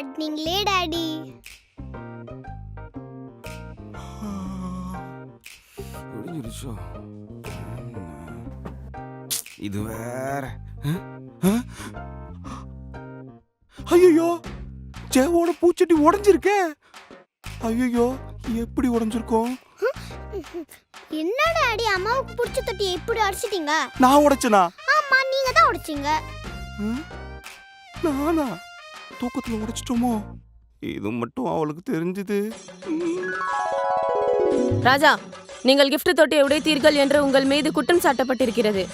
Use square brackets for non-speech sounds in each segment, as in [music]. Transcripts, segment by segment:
மாட்டீங்களே டாடி. முடிஞ்சிருச்சோ? இது வேற. ஐயோ ஜெவோட பூச்செடி உடைஞ்சிருக்கே. ஐயோ எப்படி உடைஞ்சிருக்கோம்? என்ன டாடி அம்மாவுக்கு பிடிச்ச தொட்டியை இப்படி அடிச்சிட்டீங்க நான் உடைச்சனா? ஆமா நீங்க தான் உடைச்சீங்க நானா? தூக்கத்துல உடைச்சிட்டோமோ இது மட்டும் அவளுக்கு தெரிஞ்சது. ராஜா நீங்கள் gift தொட்டியை உடைத்தீர்கள் என்று உங்கள் மீது குற்றம் சாட்டப்பட்டிருக்கிறது.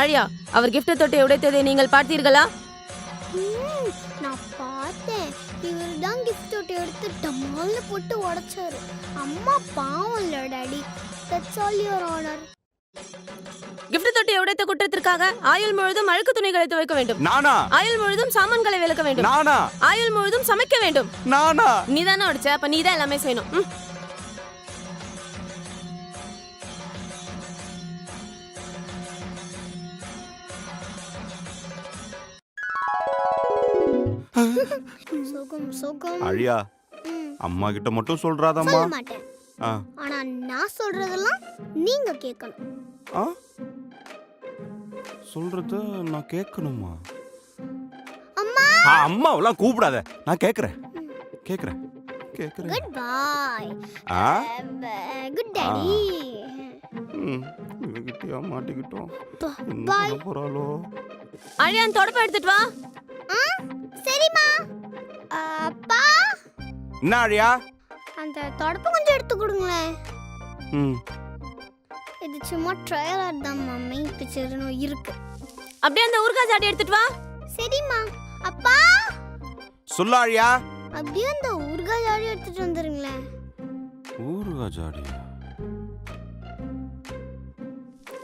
ஆழியா அவர் gift தொட்டியை உடைத்ததை நீங்கள் பார்த்தீர்களா? நான் பார்த்தேன். இவர் தான் கிஃப்ட் தொட்டி எடுத்து டமால்னு போட்டு உடைச்சாரு. அம்மா பாவம் இல்ல daddy that's all your honour gift தொட்டியை உடைத்த குற்றத்திற்காக? ஆயுள் முழுதும் அழுக்கு துணிகளை துவைக்க வேண்டும். நானா? ஆயுள் முழுதும் சாமான்களை விளக்க வேண்டும். நானா? ஆயுள் முழுதும் சமைக்க வேண்டும். நானா? நீ தானே உடைச்ச அப்ப நீ தான் எல்லாமே செய்யணும். ம். சுகம் சுகம். அழியா அம்மா கிட்ட மட்டும் சொல்றாதம்மா. சொல்ல மாட்டேன். ஆ. ஆனா நான் சொல்றதெல்லாம் நீங்க கேட்கணும். ஆ? சொல்றத நான் கேட்கணுமா? அம்மா! ஆ, அம்மாவெல்லாம் கூப்பிடாத. நான் கேட்கறேன். கேட்கறேன். கேட்கறேன். குட் பாய் ஆ? குட் டாடி இவகிட்டயா மாட்டிக்கிட்டோம். பாய் போறாளோ? அந்த தொடப்பை எடுத்துட்டு வா. ஆ சரிம்மா. அப்பா. என்ன அழியா? அந்த தொடப்பை கொஞ்சம் எடுத்து கொடுங்களேன். ம். இது சும்மா ட்ரையலர் தான் மம்மி. பிக்சர்னு இருக்கு. அப்படியே அந்த ஊர்கா ஜாடி எடுத்துட்டு வா. சரிம்மா. அப்பா! சொல்லு அழியா அப்படியே அந்த ஊறுகாய் ஜாடி எடுத்துட்டு வந்துருங்களேன். ஊருகா ஜாடியா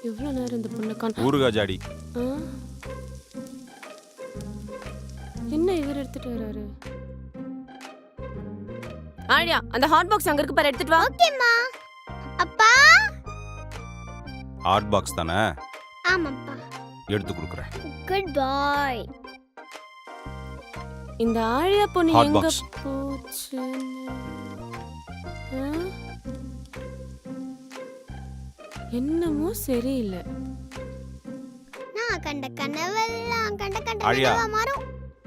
எவ்வளவு நேரம் இந்த பொண்ணை காண ஊருகா ஜாடி ஆ? என்ன இவர் எடுத்துட்டு வராரு? ஆழியா அந்த ஹாட் பாக்ஸ் அங்க இருக்கு பாரு எடுத்துட்டு வா. ஓகேம்மா. அப்பா! ஹாட் பாக்ஸ் தானே? ஆமாப்பா. எடுத்து கொடுக்குறேன். குட் பாய் இந்த ஆழியா பொண்ணு Hot எங்க box. போச்சு என்னமோ சரியில்லை. நான் கண்ட கனவெல்லாம் கண்ட கண்ட ஆழியா. கனவா மாறும்.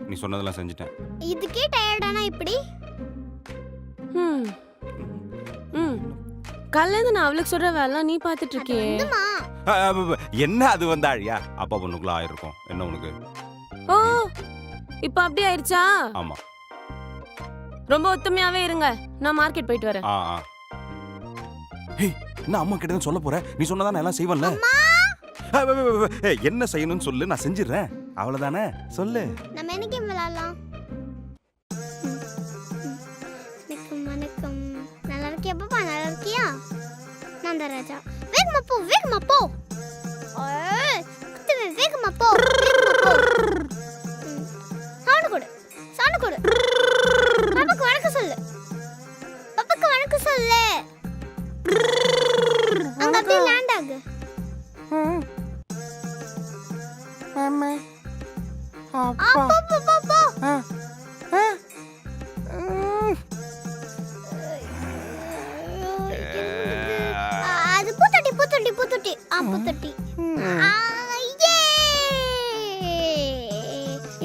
நீ சொன்னதெல்லாம் செஞ்சுட்டேன். இதுக்கே டயர்டானா இப்படி? ம் ம் கல்யாணம் நான் அவளுக்கு சொல்ற வேலை நீ பாத்துட்டு இருக்கியே ப, என்ன அது வந்து அழியா? அப்பா பொண்ணுக்குள்ள ஆயிருக்கும். என்ன உனக்கு? ஓ இப்ப அப்படி ஆயிருச்சா? ஆமா. ரொம்ப ஒத்துமையாவே இருங்க. நான் மார்க்கெட் போயிட்டு வரேன். ஆ என்ன அம்மா கிட்ட சொல்ல போற? நீ சொன்னதா நான் எல்லாம் ஏய், என்ன செய்யணும்னு சொல்லு நான் செஞ்சிடுறேன். அவ்வளவுதானே? சொல்லு. நம்ம என்ன கேம் விளையாடலாம்? நான் தான் ராஜா வேகமா போ வேகமா போ. குத்துவேன் வேகமா போ சவுண்டு கொடு சவுண்டு கொடு. பாப்பாக்கு வணக்கம் சொல்லு. பாப்பாக்கு வணக்கம் சொல்லு. அங்க அப்படியே லேண்ட் ஆகு. அப்போ உப்பு தட்டி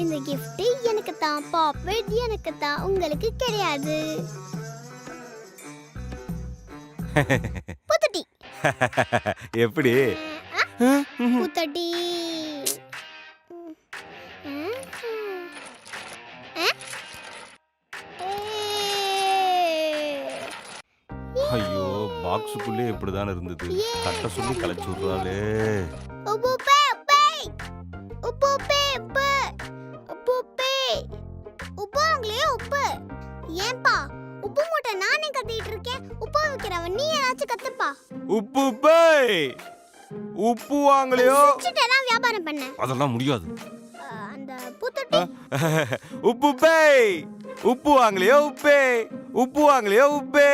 இந்த கிஃப்ட் எனக்கு தான் பாப்வெட் எனக்கு தான் உங்களுக்கு கிடையாது. [laughs] புத்தட்டி எப்படி? புத்தட்டி பாக்ஸுக்குள்ளே இப்படிதான் இருந்தது. கட்ட சொல்லி கலைச்சு விடுறாளே. ஏன்பா உப்பு மூட்டை நானே கத்திட்டு இருக்கேன். உப்பு நீ ஏதாச்சும் கத்துப்பா. உப்பு பேய் உப்பு வாங்கலையோ? வியாபாரம் பண்ண. அதெல்லாம் முடியாது. உப்பு பேய் உப்பு வாங்கலையோ உப்பே? உப்பு வாங்கலையோ உப்பே?